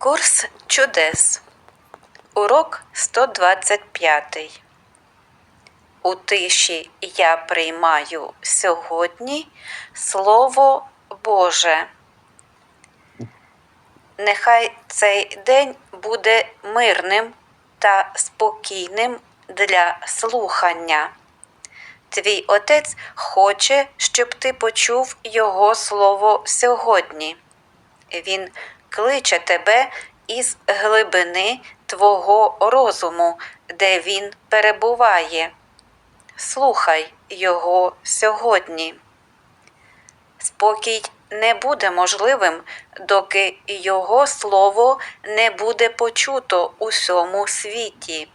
Курс чудес. Урок 125. У тиші я приймаю сьогодні Слово Боже. Нехай цей день буде мирним та спокійним для слухання. Твій отець хоче, щоб ти почув його слово сьогодні. Він кличе тебе із глибини твого розуму, де він перебуває. Слухай його сьогодні. Спокій не буде можливим, доки його слово не буде почуто у всьому світі,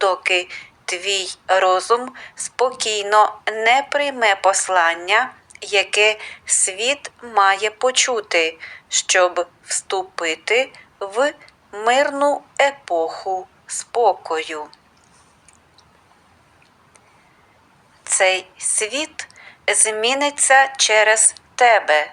доки твій розум спокійно не прийме послання, яке світ має почути, щоб вступити в мирну епоху спокою. Цей світ зміниться через тебе.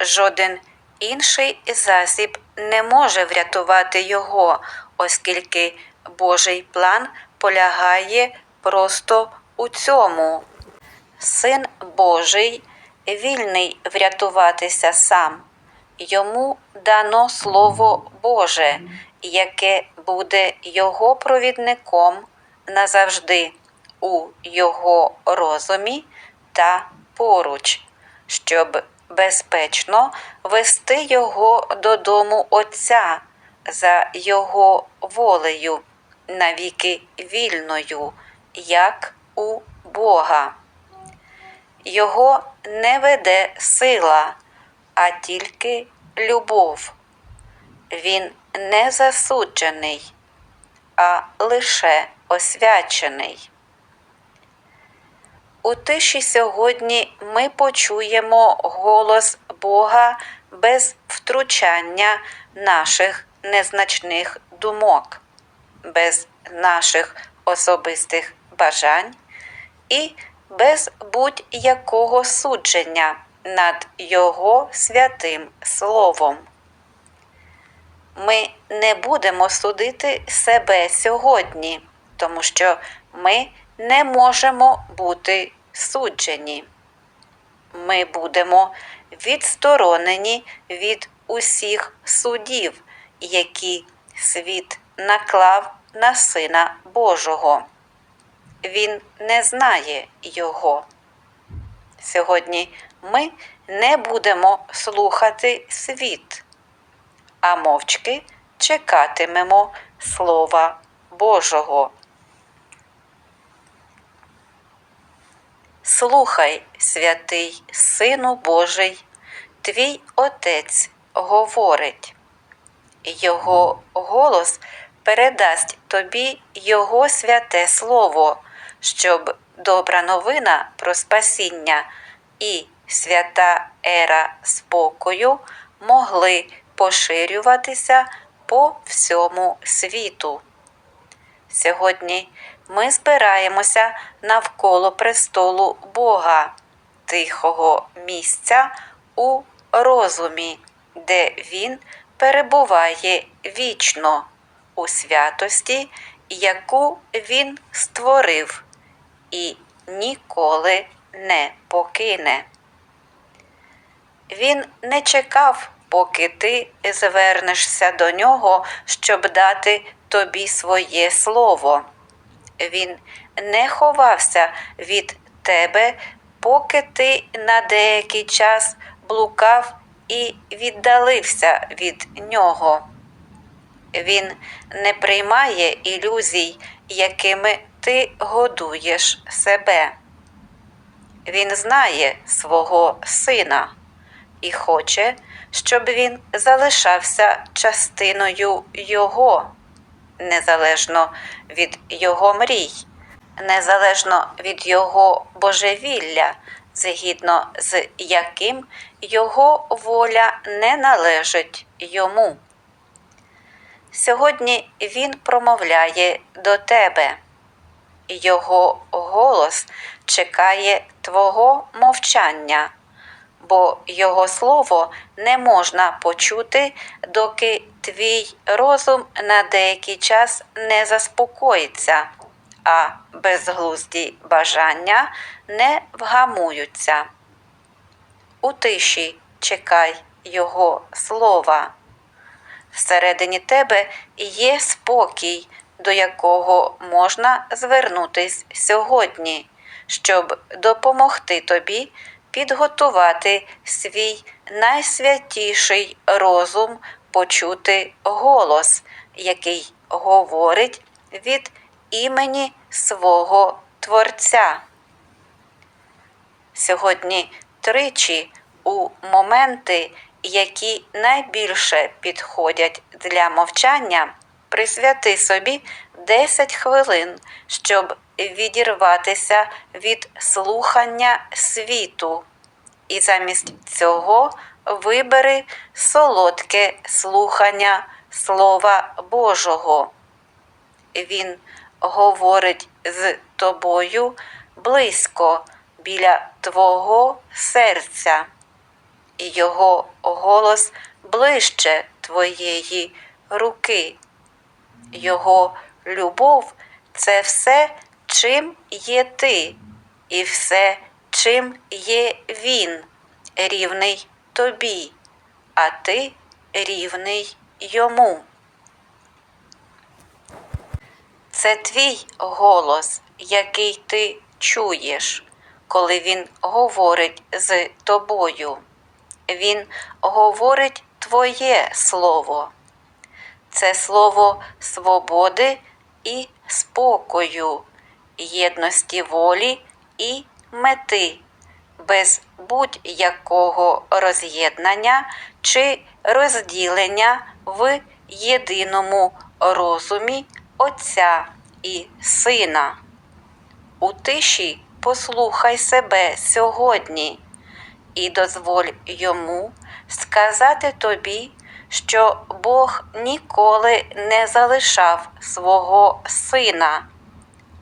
Жоден інший засіб не може врятувати його, оскільки Божий план полягає просто у цьому. Син Божий вільний врятуватися сам. Йому дано Слово Боже, яке буде його провідником назавжди у його розумі та поруч, щоб безпечно вести його додому Отця за його волею, навіки вільною, як у Бога. Його не веде сила, а тільки любов. Він не засуджений, а лише освячений. У тиші сьогодні ми почуємо голос Бога без втручання наших незначних думок, без наших особистих бажань і без будь-якого судження над Його святим Словом. Ми не будемо судити себе сьогодні, тому що ми не можемо бути суджені. Ми будемо відсторонені від усіх судів, які світ наклав на Сина Божого. Він не знає його. Сьогодні ми не будемо слухати світ, а мовчки чекатимемо Слова Божого. Слухай, святий Сину Божий, твій Отець говорить. Його голос передасть тобі Його святе Слово, щоб добра новина про спасіння і свята ера спокою могли поширюватися по всьому світу. Сьогодні ми збираємося навколо престолу Бога, тихого місця у розумі, де Він перебуває вічно у святості, яку Він створив і ніколи не покине. Він не чекав, поки ти звернешся до нього, щоб дати тобі своє слово. Він не ховався від тебе, поки ти на деякий час блукав і віддалився від нього. Він не приймає ілюзій, якими ти годуєш себе. Він знає свого сина і хоче, щоб він залишався частиною його, незалежно від його мрій, незалежно від його божевілля, згідно з яким його воля не належить йому. Сьогодні він промовляє до тебе. Його голос чекає твого мовчання, бо його слово не можна почути, доки твій розум на деякий час не заспокоїться, а безглузді бажання не вгамуються. У тиші чекай його слова. Всередині тебе є спокій, до якого можна звернутись сьогодні, щоб допомогти тобі підготувати свій найсвятіший розум почути голос, який говорить від імені свого Творця. Сьогодні тричі у моменти, які найбільше підходять для мовчання, присвяти собі 10 хвилин, щоб відірватися від слухання світу. І замість цього вибери солодке слухання Слова Божого. Він говорить з тобою близько біля твого серця, і його голос ближче твоєї руки. Його любов це все, чим є ти, і все, чим є він, рівний тобі, а ти рівний йому. Це твій голос, який ти чуєш, коли він говорить з тобою. Він говорить твоє слово. Це слово свободи і спокою, єдності волі і мети, без будь-якого роз'єднання чи розділення в єдиному розумі Отця і Сина. У тиші послухай себе сьогодні і дозволь йому сказати тобі, що Бог ніколи не залишав свого сина,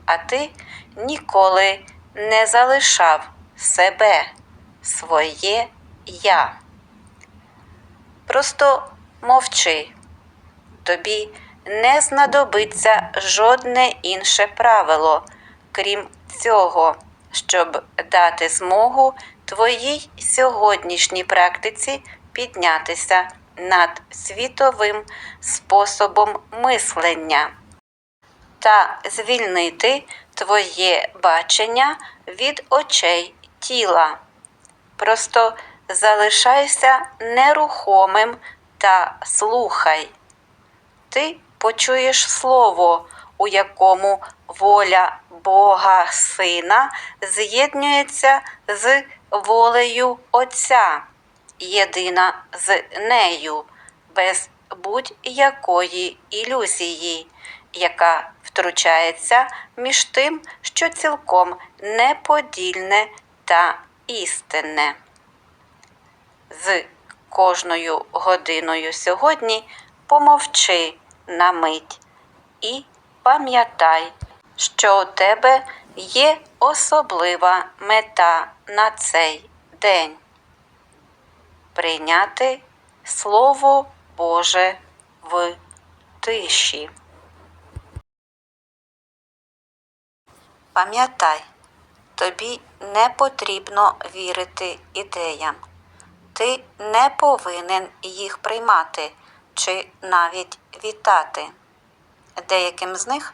а ти ніколи не залишав себе, своє я. Просто мовчи. Тобі не знадобиться жодне інше правило, крім цього, щоб дати змогу твоїй сьогоднішній практиці піднятися над світовим способом мислення та звільнити твоє бачення від очей тіла. Просто залишайся нерухомим та слухай. Ти почуєш слово, у якому воля Бога Сина з'єднується з волею Отця, єдина з нею, без будь-якої ілюзії, яка втручається між тим, що цілком неподільне та істинне. З кожною годиною сьогодні помовчи на мить і пам'ятай, що у тебе є особлива мета на цей день прийняти Слово Боже в тиші. Пам'ятай, тобі не потрібно вірити ідеям. Ти не повинен їх приймати чи навіть вітати. Деяким з них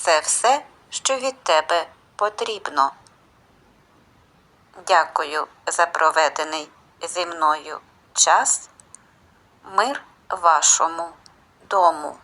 Це все, що від тебе потрібно. Дякую за проведений зі мною час. Мир вашому дому.